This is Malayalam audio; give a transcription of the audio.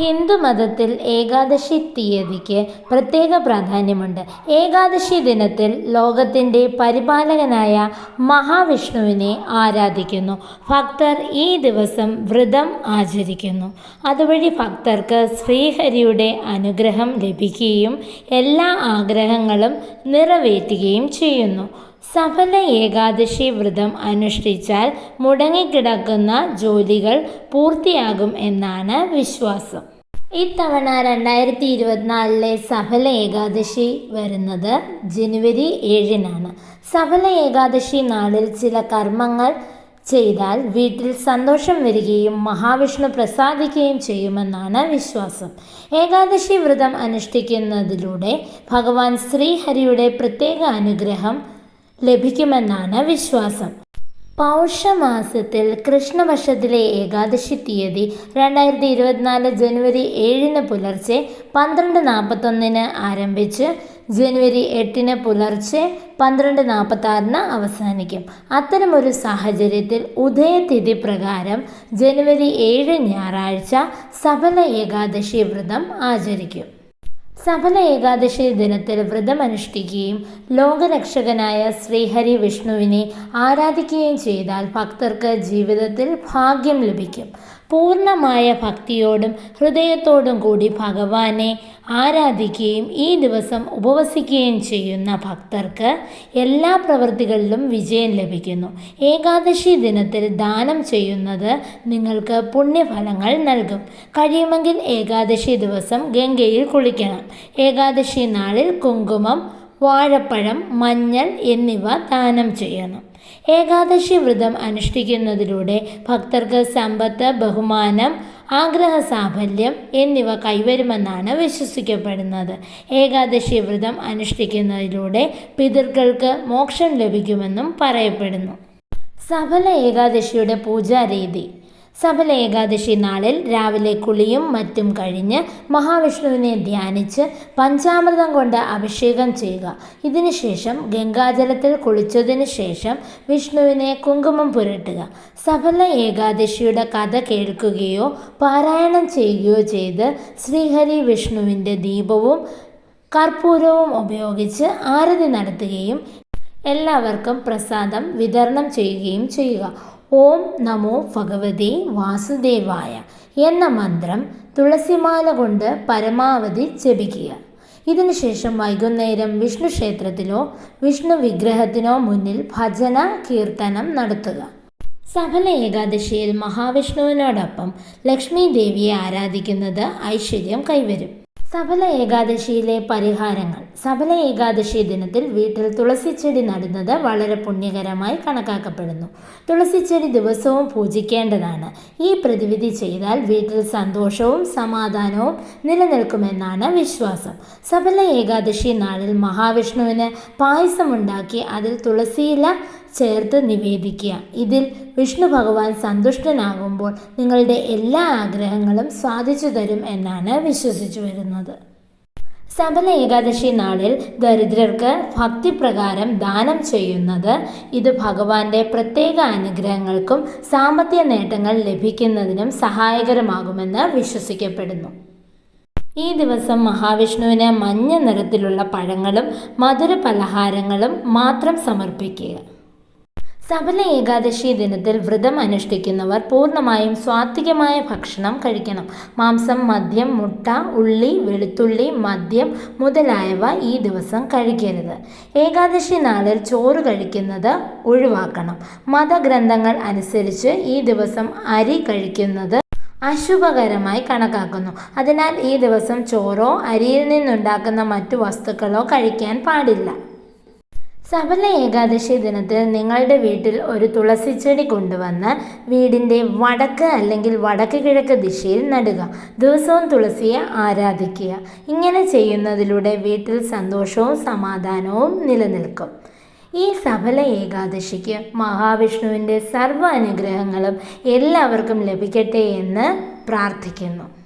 ഹിന്ദുമതത്തിൽ ഏകാദശി തീയതിക്ക് പ്രത്യേക പ്രാധാന്യമുണ്ട്. ഏകാദശി ദിനത്തിൽ ലോകത്തിന്റെ പരിപാലകനായ മഹാവിഷ്ണുവിനെ ആരാധിക്കുന്നു. ഭക്തർ ഈ ദിവസം വ്രതം ആചരിക്കുന്നു. അതുവഴി ഭക്തർക്ക് ശ്രീഹരിയുടെ അനുഗ്രഹം ലഭിക്കുകയും എല്ലാ ആഗ്രഹങ്ങളും നിറവേറ്റുകയും ചെയ്യുന്നു. സഫല ഏകാദശി വ്രതം അനുഷ്ഠിച്ചാൽ മുടങ്ങിക്കിടക്കുന്ന ജോലികൾ പൂർത്തിയാകും എന്നാണ് വിശ്വാസം. ഇത്തവണ രണ്ടായിരത്തി ഇരുപത്തിനാലിലെ സഫല ഏകാദശി വരുന്നത് ജനുവരി ഏഴിനാണ്. സഫല ഏകാദശി നാളിൽ ചില കർമ്മങ്ങൾ ചെയ്താൽ വീട്ടിൽ സന്തോഷം വരികയും മഹാവിഷ്ണു പ്രസാദിക്കുകയും ചെയ്യുമെന്നാണ് വിശ്വാസം. ഏകാദശി വ്രതം അനുഷ്ഠിക്കുന്നതിലൂടെ ഭഗവാൻ ശ്രീഹരിയുടെ പ്രത്യേക അനുഗ്രഹം ലഭിക്കുമെന്നാണ് വിശ്വാസം. പൗഷമാസത്തിൽ കൃഷ്ണപക്ഷത്തിലെ ഏകാദശി തീയതി രണ്ടായിരത്തി ഇരുപത്തിനാല് ജനുവരി ഏഴിന് പുലർച്ചെ പന്ത്രണ്ട് നാൽപ്പത്തൊന്നിന് ആരംഭിച്ച് ജനുവരി എട്ടിന് പുലർച്ചെ പന്ത്രണ്ട് നാൽപ്പത്താറിന് അവസാനിക്കും. അത്തരമൊരു സാഹചര്യത്തിൽ ഉദയതിഥി പ്രകാരം ജനുവരി ഏഴ് ഞായറാഴ്ച സഫല ഏകാദശി വ്രതം ആചരിക്കും. സഫല ഏകാദശി ദിനത്തിൽ വ്രതമനുഷ്ഠിക്കുകയും ലോകരക്ഷകനായ ശ്രീഹരി വിഷ്ണുവിനെ ആരാധിക്കുകയും ചെയ്താൽ ഭക്തർക്ക് ജീവിതത്തിൽ ഭാഗ്യം ലഭിക്കും. പൂർണമായ ഭക്തിയോടും ഹൃദയത്തോടും കൂടി ഭഗവാനെ ആരാധിക്കുകയും ഈ ദിവസം ഉപവസിക്കുകയും ചെയ്യുന്ന ഭക്തർക്ക് എല്ലാ പ്രവൃത്തികളിലും വിജയം ലഭിക്കുന്നു. ഏകാദശി ദിനത്തിൽ ദാനം ചെയ്യുന്നത് നിങ്ങൾക്ക് പുണ്യഫലങ്ങൾ നൽകും. കഴിയുമെങ്കിൽ ഏകാദശി ദിവസം ഗംഗയിൽ കുളിക്കണം. ഏകാദശി നാളിൽ കുങ്കുമം വാഴപ്പഴം മഞ്ഞൾ എന്നിവ ദാനം ചെയ്യണം. ഏകാദശി വ്രതം അനുഷ്ഠിക്കുന്നതിലൂടെ ഭക്തർക്ക് സമ്പത്ത് ബഹുമാനം ആഗ്രഹ സാഫല്യം എന്നിവ കൈവരുമെന്നാണ് വിശ്വസിക്കപ്പെടുന്നത്. ഏകാദശി വ്രതം അനുഷ്ഠിക്കുന്നതിലൂടെ പിതൃക്കൾക്ക് മോക്ഷം ലഭിക്കുമെന്നും പറയപ്പെടുന്നു. സഫല ഏകാദശിയുടെ പൂജാരീതി സഫല ഏകാദശി നാളിൽ രാവിലെ കുളിയും മറ്റും കഴിഞ്ഞ് മഹാവിഷ്ണുവിനെ ധ്യാനിച്ച് പഞ്ചാമൃതം കൊണ്ട് അഭിഷേകം ചെയ്യുക. ഇതിനുശേഷം ഗംഗാജലത്തിൽ കുളിച്ചതിന് ശേഷം വിഷ്ണുവിനെ കുങ്കുമം പുരട്ടുക. സഫല ഏകാദശിയുടെ കഥ കേൾക്കുകയോ പാരായണം ചെയ്യുകയോ ചെയ്ത് ശ്രീഹരി വിഷ്ണുവിന്റെ ദീപവും കർപ്പൂരവും ഉപയോഗിച്ച് ആരതി നടത്തുകയും എല്ലാവർക്കും പ്രസാദം വിതരണം ചെയ്യുകയും ചെയ്യുക. ഓം നമോ ഭഗവതേ വാസുദേവായ എന്ന മന്ത്രം തുളസിമാല കൊണ്ട് പരമാവധി ജപിക്കുക. ഇതിനുശേഷം വൈകുന്നേരം വിഷ്ണു ക്ഷേത്രത്തിലോ വിഷ്ണു വിഗ്രഹത്തിനോ മുന്നിൽ ഭജന കീർത്തനം നടത്തുക. സഫല ഏകാദശിയിൽ മഹാവിഷ്ണുവിനോടൊപ്പം ലക്ഷ്മി ദേവിയെ ആരാധിക്കുന്നത് ഐശ്വര്യം കൈവരും. സഫല ഏകാദശിയിലെ പരിഹാരങ്ങൾ. സബല ഏകാദശി ദിനത്തിൽ വീട്ടിൽ തുളസിച്ചെടി നടുന്നത് വളരെ പുണ്യകരമായി കണക്കാക്കപ്പെടുന്നു. തുളസിച്ചെടി ദിവസവും പൂജിക്കേണ്ടതാണ്. ഈ പ്രതിവിധി ചെയ്താൽ വീട്ടിൽ സന്തോഷവും സമാധാനവും നിലനിൽക്കുമെന്നാണ് വിശ്വാസം. സബല ഏകാദശി നാളിൽ മഹാവിഷ്ണുവിന് പായസമുണ്ടാക്കി അതിൽ തുളസിയില ചേർത്ത് നിവേദിക്കുക. ഇതിൽ വിഷ്ണു ഭഗവാൻ സന്തുഷ്ടനാകുമ്പോൾ നിങ്ങളുടെ എല്ലാ ആഗ്രഹങ്ങളും സാധിച്ചു തരും എന്നാണ് വിശ്വസിച്ചു വരുന്നത്. സബല ഏകാദശി നാളിൽ ദരിദ്രർക്ക് ഭക്തിപ്രകാരം ദാനം ചെയ്യുന്നത് ഇത് ഭഗവാന്റെ പ്രത്യേക അനുഗ്രഹങ്ങൾക്കും സാമ്പത്തിക നേട്ടങ്ങൾ ലഭിക്കുന്നതിനും സഹായകരമാകുമെന്ന് വിശ്വസിക്കപ്പെടുന്നു. ഈ ദിവസം മഹാവിഷ്ണുവിന് മഞ്ഞ നിറത്തിലുള്ള പഴങ്ങളും മധുര പലഹാരങ്ങളും മാത്രം സമർപ്പിക്കുക. സബല ഏകാദശി ദിനത്തിൽ വ്രതം അനുഷ്ഠിക്കുന്നവർ പൂർണമായും സ്വാത്വികമായ ഭക്ഷണം കഴിക്കണം. മാംസം മദ്യം മുട്ട ഉള്ളി വെളുത്തുള്ളി മദ്യം മുതലായവ ഈ ദിവസം കഴിക്കരുത്. ഏകാദശി നാളിൽ ചോറ് കഴിക്കുന്നത് ഒഴിവാക്കണം. മതഗ്രന്ഥങ്ങൾ അനുസരിച്ച് ഈ ദിവസം അരി കഴിക്കുന്നത് അശുഭകരമായി കണക്കാക്കുന്നു. അതിനാൽ ഈ ദിവസം ചോറോ അരിയിൽ നിന്നുണ്ടാക്കുന്ന മറ്റു വസ്തുക്കളോ കഴിക്കാൻ പാടില്ല. സഫല ഏകാദശി ദിനത്തിൽ നിങ്ങളുടെ വീട്ടിൽ ഒരു തുളസി ചെടി കൊണ്ടുവന്ന് വീടിന്റെ വടക്ക് അല്ലെങ്കിൽ വടക്ക് കിഴക്ക് ദിശയിൽ നടുക. ദിവസവും തുളസിയെ ആരാധിക്കുക. ഇങ്ങനെ ചെയ്യുന്നതിലൂടെ വീട്ടിൽ സന്തോഷവും സമാധാനവും നിലനിൽക്കും. ഈ സഫല ഏകാദശിക്ക് മഹാവിഷ്ണുവിന്റെ സർവ അനുഗ്രഹങ്ങളും എല്ലാവർക്കും ലഭിക്കട്ടെ എന്ന് പ്രാർത്ഥിക്കുന്നു.